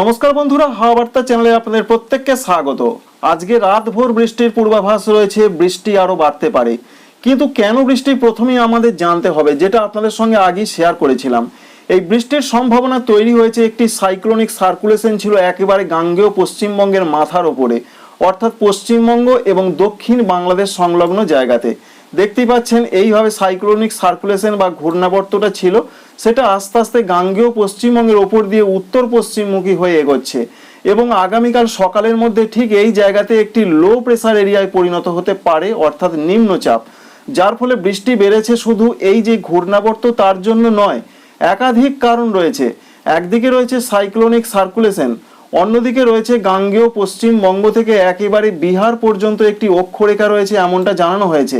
নমস্কার বন্ধুরা হাওয়া বার্তা চ্যানেলে আপনাদের প্রত্যেককে স্বাগত। আজকে রাত ভোর বৃষ্টির পূর্বাভাস রয়েছে, বৃষ্টি আরও বাড়তে পারে। কিন্তু কেন বৃষ্টি প্রথমেই আমাদের জানতে হবে, যেটা আপনাদের সঙ্গে আগেই শেয়ার করেছিলাম। এই বৃষ্টির সম্ভাবনা তৈরি হয়েছে একটি সাইক্লোনিক সার্কুলেশন ছিল একেবারে গাঙ্গেয় পশ্চিমবঙ্গের মাথার ওপরে, অর্থাৎ পশ্চিমবঙ্গ এবং দক্ষিণ বাংলাদেশ সংলগ্ন জায়গাতে। দেখতেই পাচ্ছেন, এইভাবে সাইক্লোনিক সার্কুলেশন বা ঘূর্ণাবর্তটা ছিল সেটা আস্তে আস্তে গাঙ্গেয় পশ্চিমবঙ্গের ওপর দিয়ে উত্তর পশ্চিমমুখী হয়ে এগোচ্ছে এবং আগামীকাল সকালের মধ্যে ঠিক এই জায়গাতে একটি লো প্রেসার এরিয়ায় পরিণত হতে পারে, অর্থাৎ নিম্নচাপ। যার ফলে বৃষ্টি বেড়েছে শুধু এই যে ঘূর্ণাবর্ত তার জন্য নয়, একাধিক কারণ রয়েছে। একদিকে রয়েছে সাইক্লোনিক সার্কুলেশন অন্যদিকে রয়েছে গাঙ্গেয় পশ্চিমবঙ্গ থেকে একেবারে বিহার পর্যন্ত একটি অক্ষরেখা রয়েছে এমনটা জানানো হয়েছে।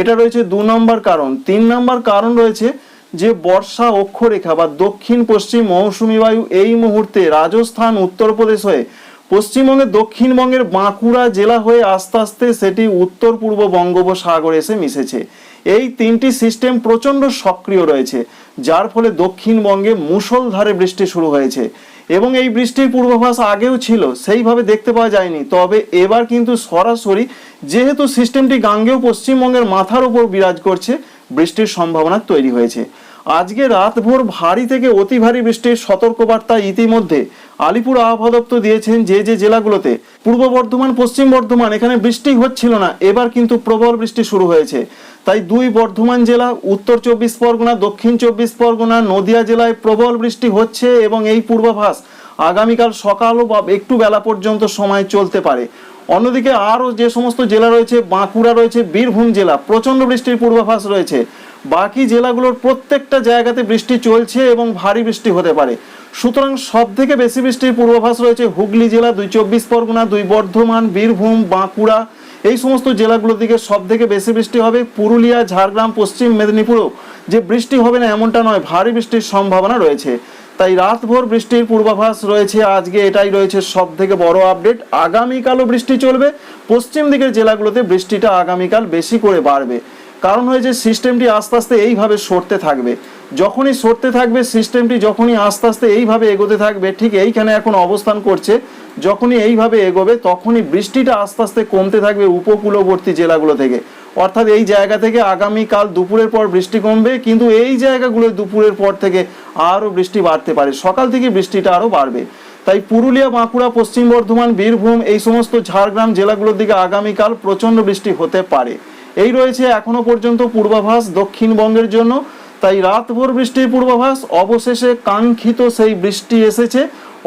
এটা রয়েছে দু নম্বর কারণ। তিন নম্বর কারণ রয়েছে যে বর্ষা অক্ষরেখা বা দক্ষিণ পশ্চিম মৌসুমী বায়ু এই মুহূর্তে রাজস্থান, উত্তরপ্রদেশ হয়ে পশ্চিমবঙ্গের দক্ষিণবঙ্গের বাঁকুড়া জেলা হয়ে আস্তে আস্তে সেটি উত্তর পূর্ব বঙ্গোপসাগরে এসে মিশেছে। এই তিনটি সিস্টেম প্রচণ্ড সক্রিয় রয়েছে, যার ফলে দক্ষিণবঙ্গে মুষলধারে বৃষ্টি শুরু হয়েছে। এবং এই বৃষ্টির পূর্বাভাস আগেও ছিল, সেইভাবে দেখতে পাওয়া যায়নি। তবে এবার কিন্তু সরাসরি যেহেতু সিস্টেমটি গাঙ্গেয় পশ্চিমবঙ্গের মাথার উপর বিরাজ করছে, বৃষ্টির সম্ভাবনা তৈরি হয়েছে। আজকে রাত ভোর ভারী থেকে অতি ভারী বৃষ্টির সতর্কবার্তা ইতিমধ্যে আলিপুর আবহাওয়া দপ্তর দিয়েছেন যে যে জেলাগুলোতে। পূর্ব বর্ধমান, পশ্চিম বর্ধমান, এখানে বৃষ্টি হচ্ছিল না, এবার কিন্তু প্রবল বৃষ্টি শুরু হয়েছে। তাই দুই বর্ধমান জেলা, উত্তর চব্বিশ পরগনা, দক্ষিণ চব্বিশ পরগনা, নদিয়া জেলায় প্রবল বৃষ্টি হচ্ছে এবং এই পূর্বাভাস আগামীকাল সকাল বা একটু বেলা পর্যন্ত সময় চলতে পারে। অন্যদিকে আরও যে সমস্ত জেলা রয়েছে, বাঁকুড়া রয়েছে, বীরভূম জেলা, প্রচণ্ড বৃষ্টির পূর্বাভাস রয়েছে। বাকি জেলাগুলোর প্রত্যেকটা জায়গাতে বৃষ্টি চলছে এবং ভারী বৃষ্টি হতে পারে। সুতরাং সব থেকে বেশি বৃষ্টির পূর্বাভাস রয়েছে হুগলি জেলা, দুই চব্বিশ পরগনা, দুই বর্ধমান, বীরভূম, বাঁকুড়া। এই সমস্ত জেলাগুলোর দিকে সব থেকে বেশি বৃষ্টি হবে পুরুলিয়া, ঝাড়গ্রাম, পশ্চিম মেদিনীপুরও। যে বৃষ্টি হবে না এমনটা নয়, ভারী বৃষ্টির সম্ভাবনা রয়েছে। তাই রাতভর বৃষ্টির পূর্বাভাস রয়েছে। আজকে এটাই রয়েছে সব থেকে বড় আপডেট। আগামীকালও বৃষ্টি চলবে। পশ্চিম দিকের জেলাগুলোতে বৃষ্টিটা আগামীকাল বেশি করে বাড়বে। কারণ হয়েছে সিস্টেমটি আস্তে আস্তে এইভাবে সরতে থাকবে। যখনই সরতে থাকবে, সিস্টেমটি যখনই আস্তে আস্তে এইভাবে এগোতে থাকবে, ঠিক এইখানে এখন অবস্থান করছে, যখনই এইভাবে এগোবে তখনই বৃষ্টিটা আস্তে আস্তে কমতে থাকবে উপকূলবর্তী জেলাগুলো থেকে। অর্থাৎ এই জায়গা থেকে আগামীকাল দুপুরের পর বৃষ্টি কমবে, কিন্তু এই জায়গাগুলো দুপুরের পর থেকে আরও বৃষ্টি বাড়তে পারে। সকাল থেকে বৃষ্টিটা আরও বাড়বে। তাই পুরুলিয়া, বাঁকুড়া, পশ্চিম বর্ধমান, বীরভূম এই সমস্ত ঝাড়গ্রাম জেলাগুলোর দিকে আগামীকাল প্রচণ্ড বৃষ্টি হতে পারে। এই রয়েছে এখনও পর্যন্ত পূর্বাভাস দক্ষিণবঙ্গের জন্য। তাই রাতভর বৃষ্টির পূর্বাভাস, অবশেষে কাঙ্ক্ষিত সেই বৃষ্টি এসেছে।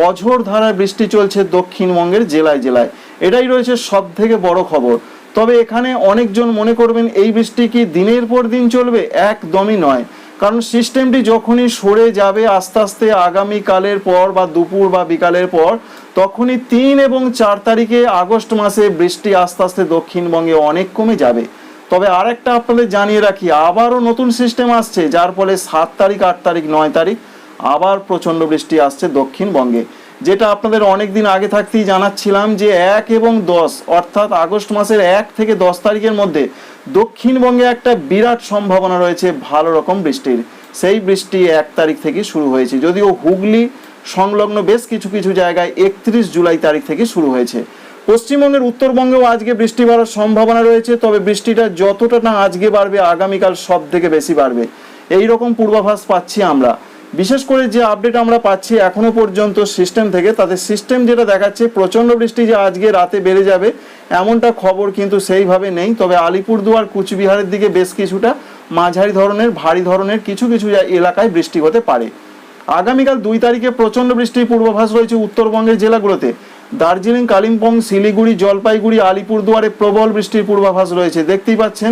অঝোর ধারায় বৃষ্টি চলছে দক্ষিণবঙ্গের জেলায় জেলায়। এটাই রয়েছে সব থেকে বড় খবর। তবে এখানে অনেকজন মনে করবেন, এই বৃষ্টি কি দিনের পর দিন চলবে? একদমই নয়। কারণ সিস্টেমটি যখনই সরে যাবে আস্তে আস্তে আগামীকালের পর বা দুপুর বা বিকালের পর, তখনই তিন এবং চার তারিখে আগস্ট মাসে বৃষ্টি আস্তে আস্তে দক্ষিণবঙ্গে অনেক কমে যাবে। তবে আরেকটা আপনাদের জানিয়ে রাখি, আবারও নতুন সিস্টেম আসছে, যার ফলে সাত তারিখ, আট তারিখ, নয় তারিখ আবার প্রচণ্ড বৃষ্টি আসছে দক্ষিণবঙ্গে যেটা আপনাদের অনেক দিন আগে থাকতেই জানাচ্ছিলাম যে এক এবং দশ, অর্থাৎ আগস্ট মাসের এক থেকে দশ তারিখের মধ্যে দক্ষিণবঙ্গে একটা বিরাট সম্ভাবনা রয়েছে ভালো রকম বৃষ্টির। সেই বৃষ্টি এক তারিখ থেকে শুরু হয়েছে, যদিও হুগলি সংলগ্ন বেশ কিছু কিছু জায়গায় একত্রিশ জুলাই তারিখ থেকে শুরু হয়েছে। পশ্চিমবঙ্গের উত্তরবঙ্গেও আজকে বৃষ্টি বাড়ার সম্ভাবনা রয়েছে, তবে বৃষ্টিটা যতটা না আজকে বাড়বে, আগামীকাল সব থেকে বেশি বাড়বে। এই রকম পূর্বাভাস পাচ্ছি আমরা। বিশেষ করে যে আপডেট আমরা পাচ্ছি এখনও পর্যন্ত সিস্টেম থেকে তাদের সিস্টেম যেটা দেখাচ্ছে, প্রচণ্ড বৃষ্টি যে আজকে রাতে বেড়ে যাবে, এমনটা খবর কিন্তু সেইভাবে নেই। তবে আলিপুরদুয়ার, কুচবিহারের দিকে বেশ কিছুটা মাঝারি ধরনের, ভারী ধরনের কিছু কিছু এলাকায় বৃষ্টি হতে পারে। আগামীকাল দুই তারিখে প্রচণ্ড বৃষ্টির পূর্বাভাস রয়েছে উত্তরবঙ্গের জেলাগুলোতে। দার্জিলিং, কালিম্পং, শিলিগুড়ি, জলপাইগুড়ি, আলিপুরদুয়ারে প্রবল বৃষ্টির পূর্বাভাস রয়েছে। দেখতেই পাচ্ছেন,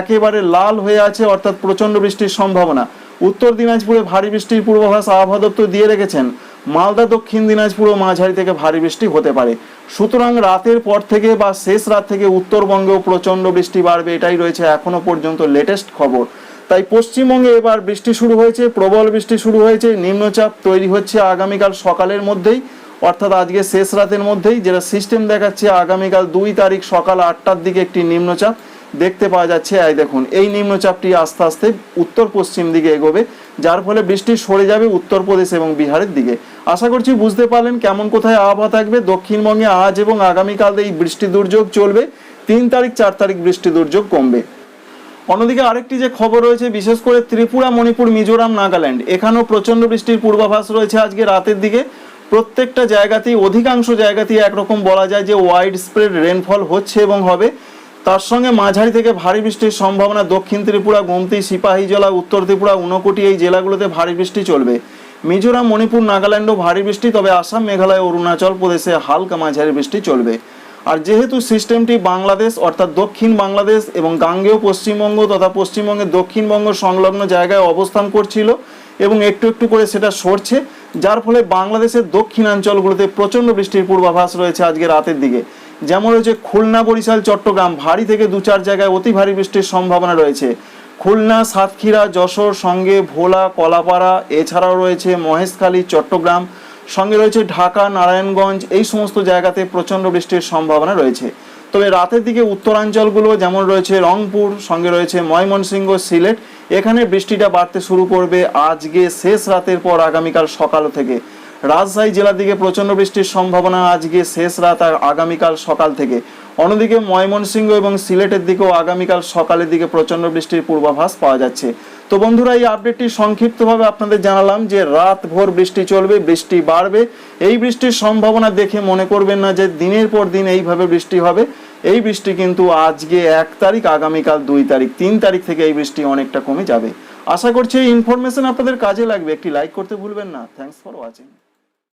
একেবারে লাল হয়ে আছে অর্থাৎ প্রচণ্ড বৃষ্টির সম্ভাবনা। উত্তর দিনাজপুরে ভারী বৃষ্টির পূর্বাভাস আবহাওয়া দপ্তর দিয়ে রেখেছেন। মালদা, দক্ষিণ দিনাজপুরও মাঝারি থেকে ভারী বৃষ্টি হতে পারে। সুতরাং রাতের পর থেকে বা শেষ রাত থেকে উত্তরবঙ্গেও প্রচণ্ড বৃষ্টি বাড়বে, এটাই রয়েছে এখনও পর্যন্ত লেটেস্ট খবর। তাই পশ্চিমবঙ্গে এবার বৃষ্টি শুরু হয়েছে, প্রবল বৃষ্টি শুরু হয়েছে, নিম্নচাপ তৈরি হচ্ছে আগামীকাল সকালের মধ্যেই, অর্থাৎ আজকে শেষ রাতের মধ্যেই যেটা সিস্টেম দেখাচ্ছে আগামীকাল দুই তারিখ সকাল আটটার দিকে একটি নিম্নচাপ দেখতে পাওয়া যাচ্ছে। এই দেখুন, এই নিম্নচাপটি আস্তে আস্তে উত্তর পশ্চিম দিকে এগোবে, যার ফলে বৃষ্টি সরে যাবে উত্তরপ্রদেশ এবং বিহারের দিকে। আশা করছি বুঝতে পারলেন কেমন কোথায় আবহাওয়া থাকবে। দক্ষিণবঙ্গে আজ এবং আগামীকাল এই বৃষ্টি দুর্যোগ চলবে, তিন তারিখ, চার তারিখ বৃষ্টি দুর্যোগ কমবে। অন্যদিকে আরেকটি যে খবর রয়েছে, বিশেষ করে ত্রিপুরা, মণিপুর, মিজোরাম, নাগাল্যান্ড, এখানেও প্রচণ্ড বৃষ্টির পূর্বাভাস রয়েছে আজকে রাতের দিকে। প্রত্যেকটা জায়গাতেই, অধিকাংশ জায়গাতেই একরকম বলা যায় যে ওয়াইড স্প্রেড রেনফল হচ্ছে এবং হবে। তার সঙ্গে মাঝারি থেকে ভারী বৃষ্টির সম্ভাবনা দক্ষিণ ত্রিপুরা, গোমতি সিপাহীজলা উত্তর ত্রিপুরা, উনকোটি এই জেলাগুলোতে ভারী বৃষ্টি চলবে। মিজোরাম, মণিপুর, নাগাল্যান্ডও ভারী বৃষ্টি, তবে আসাম, মেঘালয়, অরুণাচল প্রদেশে হালকা মাঝারি বৃষ্টি চলবে। আর যেহেতু সিস্টেমটি বাংলাদেশ, অর্থাৎ দক্ষিণ বাংলাদেশ এবং গাঙ্গেয় পশ্চিমবঙ্গ তথা পশ্চিমবঙ্গের দক্ষিণবঙ্গ সংলগ্ন জায়গায় অবস্থান করছিল এবং একটু একটু করে সেটা সরছে, যার ফলে বাংলাদেশের দক্ষিণাঞ্চলগুলোতে প্রচণ্ড বৃষ্টির পূর্বাভাস রয়েছে আজকে রাতের দিকে। যেমন রয়েছে খুলনা, বরিশাল, চট্টগ্রাম, ভারী থেকে দু চার জায়গায় অতি ভারী বৃষ্টির সম্ভাবনা রয়েছে। খুলনা, সাতক্ষীরা, যশোর, সঙ্গে ভোলা, কলাপাড়া, এছাড়াও রয়েছে মহেশখালী, চট্টগ্রাম সঙ্গে রয়েছে ঢাকা, নারায়ণগঞ্জ, এই সমস্ত জায়গাতে প্রচণ্ড বৃষ্টির সম্ভাবনা রয়েছে। তবে রাতের দিকে উত্তরাঞ্চলগুলো যেমন রয়েছে রংপুর, সঙ্গে রয়েছে ময়মনসিংহ, সিলেট, এখানে বৃষ্টিটা বাড়তে শুরু করবে আজকে শেষ রাতের পর আগামীকাল সকাল থেকে। রাজশাহী জেলার দিকে প্রচণ্ড বৃষ্টির সম্ভাবনা আজকে শেষ রাত আর আগামীকাল সকাল থেকে। অন্যদিকে ময়মনসিংহ এবং সিলেটের দিকেও আগামীকাল সকালের দিকে প্রচণ্ড বৃষ্টির পূর্বাভাস পাওয়া যাচ্ছে। তো বন্ধুরা, এই আপডেটটি সংক্ষিপ্তভাবে আপনাদের জানালাম যে রাত ভোর বৃষ্টি চলবে, বৃষ্টি বাড়বে। এই বৃষ্টির সম্ভাবনা দেখে মনে করবেন না যে দিনের পর দিন এইভাবে বৃষ্টি হবে। এই বৃষ্টি কিন্তু আজকে এক তারিখ, আগামীকাল দুই তারিখ, তিন তারিখ থেকে এই বৃষ্টি অনেকটা কমে যাবে। আশা করছি এই ইনফরমেশন আপনাদের কাজে লাগবে। একটি লাইক করতে ভুলবেন না। Thanks for watching